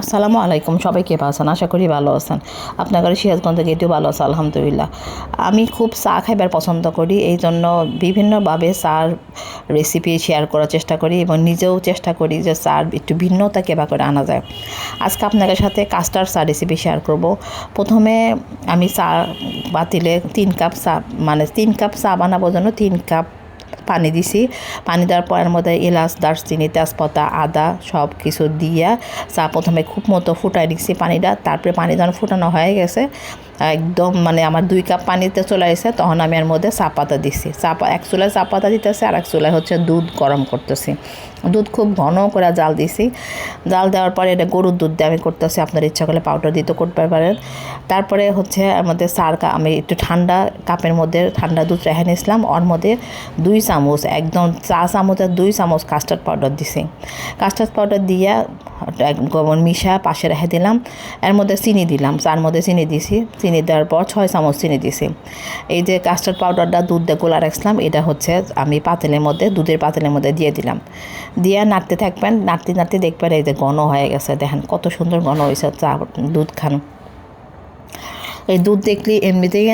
আসসালামু আলাইকুম, সবাই কে আছেন? আশা করি ভালো আছেন। আপনার সিরাজগঞ্জ গেটেও ভালো আছে, আলহামদুলিল্লাহ। আমি খুব চা খাইবার পছন্দ করি, এই জন্য বিভিন্নভাবে চার রেসিপি শেয়ার করার চেষ্টা করি এবং নিজেও চেষ্টা করি যে চার একটু ভিন্নতা কেবা করে আনা যায়। আজকে আপনাদের সাথে কাস্টার্ড চা রেসিপি শেয়ার করব। প্রথমে আমি চা বাতিলে তিন কাপ চা মানে তিন কাপ চা বানানোর জন্য তিন কাপ পানি দিছি। পানি দেওয়ার পরের মধ্যে এলাচ, দারচিনি, তেজপাতা, আদা সব কিছু দিয়া চা প্রথমে খুব মতো ফুটাই দিচ্ছি পানিটা। তারপরে পানি যখন ফুটানো হয়ে গেছে একদম মানে আমার দুই কাপ পানিতে চলে আসে, তখন আমি এর মধ্যে চা পাতা দিছি। চা এক চুলায় চা পাতা দিতেছি আর এক চুলায় হচ্ছে দুধ গরম করতেছি। দুধ খুব ঘন করে জাল দিছি। জাল দেওয়ার পরে এটা গরুর দুধ দিয়ে আমি করতেছি, আপনার ইচ্ছা করলে পাউডার দিতে করতে পারেন। তারপরে হচ্ছে আমাদের সার আমি একটু ঠান্ডা কাপের মধ্যে ঠান্ডা দুধ রেখে নিয়েছিলাম। ওর মধ্যে দুই চামচ, একদম চা চামচের দুই চামচ কাস্টার্ড পাউডার দিছি। কাস্টার্ড পাউডার দিয়া মিশা পাশে রেখে দিলাম। এর মধ্যে চিনি দিলাম। চার মধ্যে চিনি দিছি। চিনি দেওয়ার পর ছয় চামচ চিনি দিছি। এই যে কাস্টার্ড পাউডারটা দুধ দিয়ে গোলা রাখছিলাম, এটা হচ্ছে আমি পাতিলের মধ্যে, দুধের পাতিলের মধ্যে দিয়ে দিলাম। দিয়ে নাড়তে থাকবেন, নাড়তে নাড়তে দেখবেন এই যে ঘন হয়ে গেছে। দেখেন কত সুন্দর ঘন হয়েছে, চা দুধ খান। এই দুধ দেখলি এমনিতেই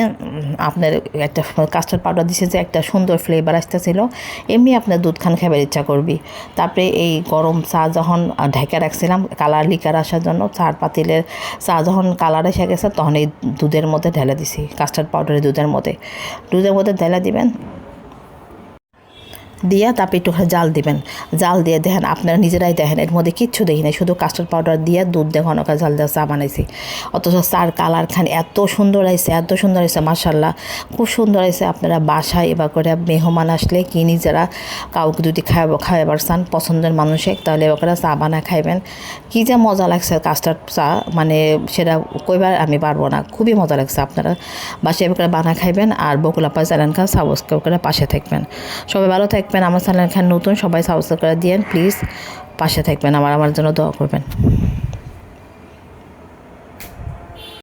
আপনার একটা কাস্টার্ড পাউডার দিছে যে একটা সুন্দর ফ্লেভার আসতেছিল। এমনি আপনার দুধ খান খাবার ইচ্ছা করবি। তারপরে এই গরম চা যখন ঢেকে রাখছিলাম কালার লিকার আসার জন্য, চার পাতিলের চা যখন কালার এসে গেছে, তখন এই দুধের মধ্যে ঢেলে দিছি কাস্টার্ড পাউডারের দুধের মধ্যে। দুধের মধ্যে ঢেলে দিবেন দিয়া তারপরে একটু জাল দিবেন। জাল দিয়ে দেখেন আপনারা নিজেরাই দেখেন, এর মধ্যে কিচ্ছু দেখি নাই, শুধু কাস্টার্ড পাউডার দিয়ে দুধ দিয়ে ঘন জাল দিয়ে চা বানাইছি। অথচ চার কালার খান এত সুন্দর হয়েছে, এত সুন্দর হয়েছে মার্শাল্লাহ খুব সুন্দর হয়েছে, আপনারা বাসায় এবার করে মেহমান আসলে কি নিজেরা কাউকে যদি খাওয়াবো খাওয়াবার চান, পছন্দের মানুষে, তাহলে এবার করে চা বানা খাইবেন। কী যে মজা লাগছে কাস্টার্ড চা মানে সেটা কইবার আমি পারব না, খুবই মজা লাগছে আপনারা বাসায় এবার করে বানা খাইবেন, আর বকুলাপা খান সাবস্ক্রাইব করে পাশে থাকবেন। সবাই ভালো থাকবেন আমার চ্যানেল খান নতুন, সবাই সাবস্ক্রাইব করে দিয়েন প্লিজ পাশে থাকবেন, আমার আমার জন্য দোয়া করবেন।